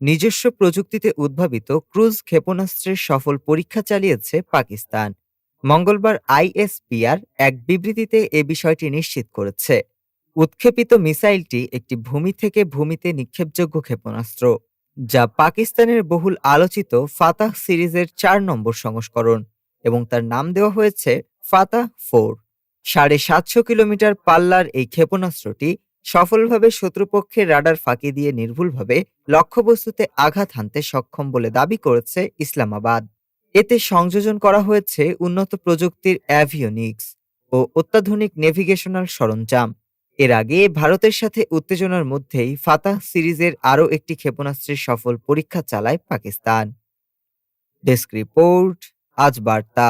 নিজস্ব প্রযুক্তিতে উদ্ভাবিত ক্রুজ ক্ষেপণাস্ত্রের সফল পরীক্ষা চালিয়েছে পাকিস্তান। মঙ্গলবার আইএসপিআর এক বিবৃতিতে এ বিষয়টি নিশ্চিত করেছে। উৎক্ষেপিত মিসাইলটি একটি ভূমি থেকে ভূমিতে নিক্ষেপযোগ্য ক্ষেপণাস্ত্র, যা পাকিস্তানের বহুল আলোচিত ফাতাহ সিরিজের চার নম্বর সংস্করণ এবং তার নাম দেওয়া হয়েছে ফাতাহ ফোর। সাড়ে সাতশো কিলোমিটার পাল্লার এই ক্ষেপণাস্ত্রটি সফলভাবে শত্রুপক্ষের রাডার ফাঁকি দিয়ে নির্ভুলভাবে লক্ষ্যবস্তুতে আঘাত হানতে সক্ষম বলে দাবি করেছে ইসলামাবাদ। এতে সংযোজন করা হয়েছে উন্নত প্রযুক্তির অ্যাভিওনিক্স ও অত্যাধুনিক নেভিগেশনাল সরঞ্জাম। এর আগে ভারতের সাথে উত্তেজনার মধ্যেই ফাতাহ সিরিজের আরও একটি ক্ষেপণাস্ত্রের সফল পরীক্ষা চালায় পাকিস্তান। ডেস্ক রিপোর্ট, আজ বার্তা।